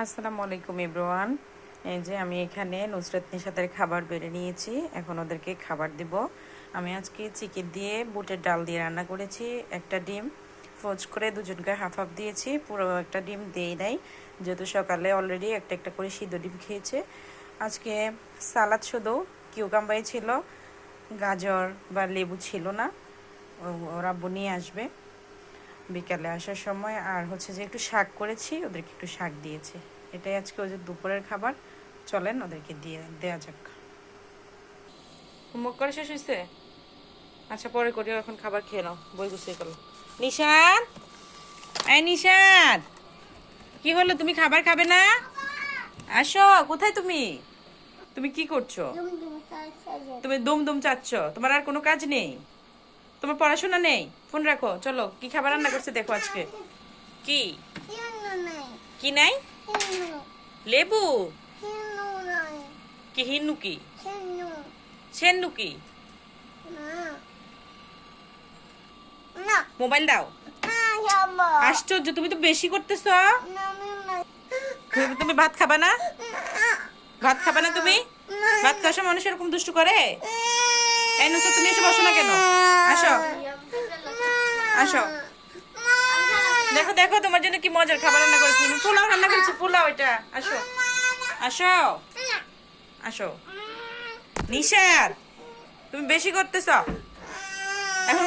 আসসালামু আলাইকুম ইব্রোয়ান এই যে আমি এখানে নুসরাত নিশাতের খাবার বেড়ে নিয়েছি। এখন ওদেরকে খাবার দিব। আমি আজকে চিকেন দিয়ে বুটের ডাল দিয়ে রান্না করেছি, একটা ডিম। ফোজ করে দুজনকে হাফ হাফ দিয়েছি, পুরো একটা ডিম দিই নাই। যেহেতু সকালে অলরেডি একটা একটা করে সিদ্ধ ডিম খেয়েছে। আজকে সালাদ শুধু কিউকাম্বাই ছিল, গাজর বা লেবু ছিল না। ওরা নিয়ে আসবে। বিকালে আসার সময় আর হচ্ছে যে একটু শাক করেছি ওদেরকে একটু শাক দিয়েছি। এটাই আজকে ওদের দুপুরের খাবার। চলেন ওদেরকে দিয়ে দেওয়া যাক। মুখ করে শেষ হয়েছে আচ্ছা পরে করি এখন খাবার খেয়ে নাও। বই গুছিয়ে গেল নিশান? এই নিশান! কি হলো? তুমি খাবার খাবে না? আসো কোথায় তুমি? তুমি কি করছ? তুমি দুম দুম চাচ্ছ? তোমার আর কোনো কাজ নেই? তোমার পড়াশোনা নেই? ফোন রাখো, চলো, কি খাবার রান্না করছে দেখো আজকে? কি? কি নাই? লেবু? কি, হিন্নু কি? সেন্নু কি? মোবাইল দাও। আশ্চর্য, তুমি তো বেশি করতেছ। তুমি ভাত খাবা না? ভাত খাবা না তুমি? ভাত খাওয়ার সময় মানুষ এরকম দুষ্টু করে? এই নুসা তুমি এসে বসো না কেন? আসো। আসো। দেখো দেখো, তোমার জন্য কি মজার খাবার রান্না করেছি। পোলাও রান্না করেছি, পোলাও এটা। আসো। আসো। আসো। নিশাদ তুমি বেশি করতেছ। এখন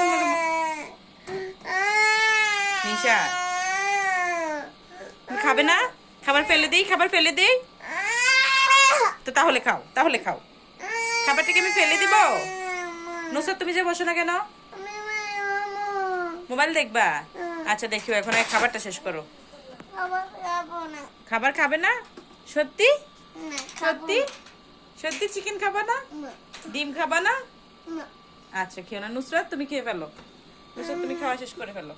নিশাদ খাবে না? খাবার ফেলে দেই, খাবার ফেলে দেই। তো তাহলে খাও তাহলে খাও। খাবারটাকে আমি ফেলে দিব? নুসরাত তুমি যে বসো না কেন? মোবাইল দেখবা? আচ্ছা দেখিও এখন খাবারটা শেষ করো। খাবার খাবে না। সত্যি? সত্যি? সত্যি চিকেন খাবা না? ডিম খাবা না। আচ্ছা খেও না। নুসরাত তুমি খেয়ে ফেলো। নুসরাত তুমি খাওয়া শেষ করে ফেলো।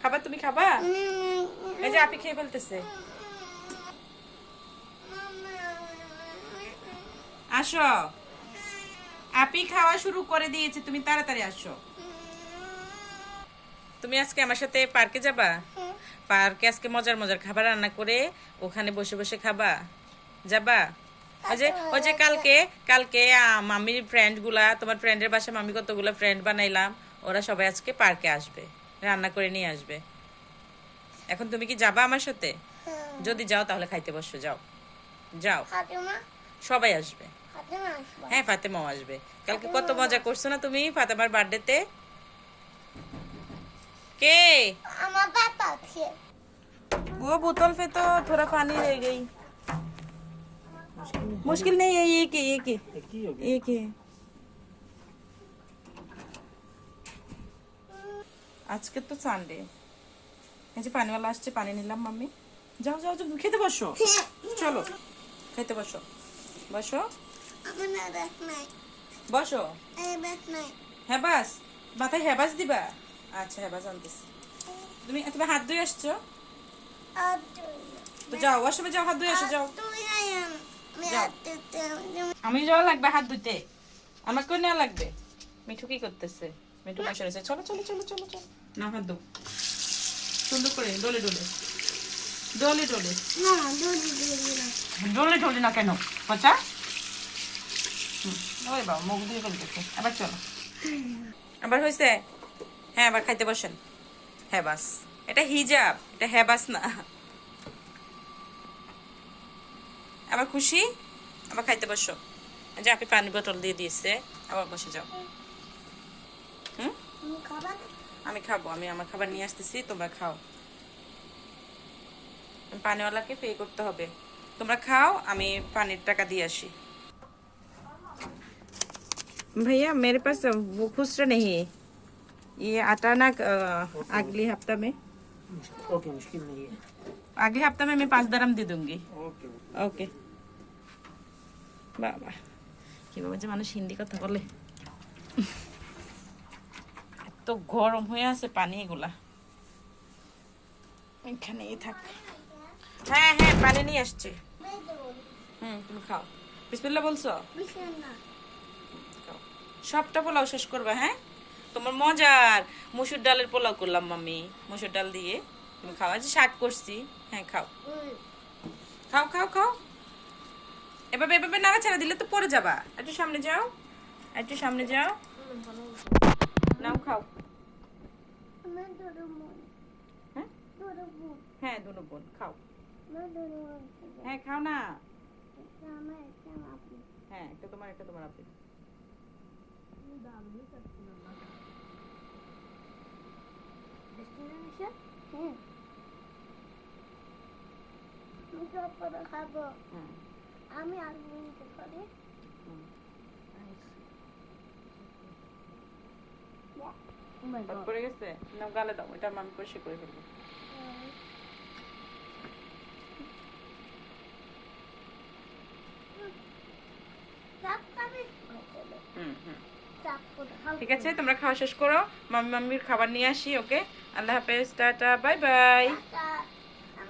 খাবার তুমি খাবা? এই যে আপি খেয়ে ফেলতেছে। আসো। আপি খাওয়া শুরু করে দিয়েছে তুমি তাড়াতাড়ি আসো। তুমি আজকে আমার সাথে পার্কে যাবা? পার্কে আজকে মজার মজার খাবার রান্না করে ওখানে বসে বসে খাবা। যাবা? ওই যে ওই যে কালকে কালকে মামির ফ্রেন্ডগুলা তোমার ফ্রেন্ডের বাসায় মামি কতগুলো ফ্রেন্ড বানাইলাম ওরা সবাই আজকে পার্কে আসবে রান্না করে নিয়ে আসবে। এখন তুমি কি যাবা আমার সাথে? যদি যাও তাহলে খাইতে বসো যাও। যাও। সবাই আসবে হ্যাঁ ফাতেমাও আসবে কালকে কত মজা করছো না তুমি ফাতেমার বার্থডেতে কে আমার পাপা আছে वो बोतल पे तो थोड़ा पानी रह गई मुश्किल नहीं है एक है एक है एक है আজকে তো সানডে এই যে পানিওয়ালা আসছে পানি নিলাম মাম্মি যাও যাও যাও খেতে বসো চলো খেতে বসো বসো আমার না ব্যাগ নাই বসো এই ব্যাগ নাই হেবাস মাথায় হেবাস দিবা আচ্ছা হেবাস আনতেছি তুমি তুমি হাত ধুয়ে আসছো তো যাও ওয়াশরুমে যাও হাত ধুয়ে আসো যাও আমি যাও। যাওয়া লাগবে হাত ধুইতে আমাকেও নেওয়া লাগবে মিঠু কি করতেছে মিঠু বসে রয়েছে চলো চলো চলো চলো চলো না হাত দো সুন্দর করে ডলে ডলে ডলে ডলে। ডলে ডলে না। কেন? পচা ওই বাবা মুখ দিয়ে আবার চলো। আবার হয়েছে? হ্যাঁ আবার খাইতে বসেন। হ্যাঁ এটা হিজাব এটা হ্যাঁ না। আবার খুশি? আবার খাইতে বসো। যে আপনি পানি বোতল দিয়ে দিয়েছে আবার বসে যাও। হুম? আমি খাব আমি আমার খাবার নিয়ে আসতেছি তোমরা খাও। পানিওয়ালাকে পে করতে হবে তোমরা খাও আমি পানির টাকা দিয়ে আসি भैया मेरे पास वो खुसरा नहीं है ये आटा ना अ, अगले हफ्ता में ओके मुश्किल नहीं है अगले हफ्ता में मैं पाँच दरम दे दूंगी ओके ওকে বাবা কিভাবে যে মানুষ হিন্দি কথা বলে এত গরম হয়ে আছে পানি এগুলা এখানেই থাক হ্যাঁ হ্যাঁ পানি নিয়ে আসছে। হুম তুমি খাও। বিসমিল্লা বলছো। সবটা পোলাও শেষ করবে হ্যাঁ? তোমার মজার মুসুর ডালের পোলাও করলাম মামি মুসুর ডাল দিয়ে তুমি খাও। আজ শাক করছি হ্যাঁ খাও। খাও খাও খাও। এভাবে এভাবে নাড়াচাড়া দিলে তো পড়ে যাবা। একটু সামনে যাও একটু সামনে যাও। নাও খাও। হ্যাঁ? ধরো হ্যাঁ দুনো বোন খাও। হ্যাঁ খাও না। হ্যাঁ একটা তোমার একটা তোমার হ্যাঁ। আমি করে পড়ে গেছে? গালে দাও এটা আমি পরিষ্কার করে ফেলব চাপ খাবি হুম হুম। ঠিক আছে তোমরা খাওয়া শেষ করো। মাম্মি মাম্মির খাবার নিয়ে আসি ওকে? আল্লাহ হাফেজ টাটা বাই বাই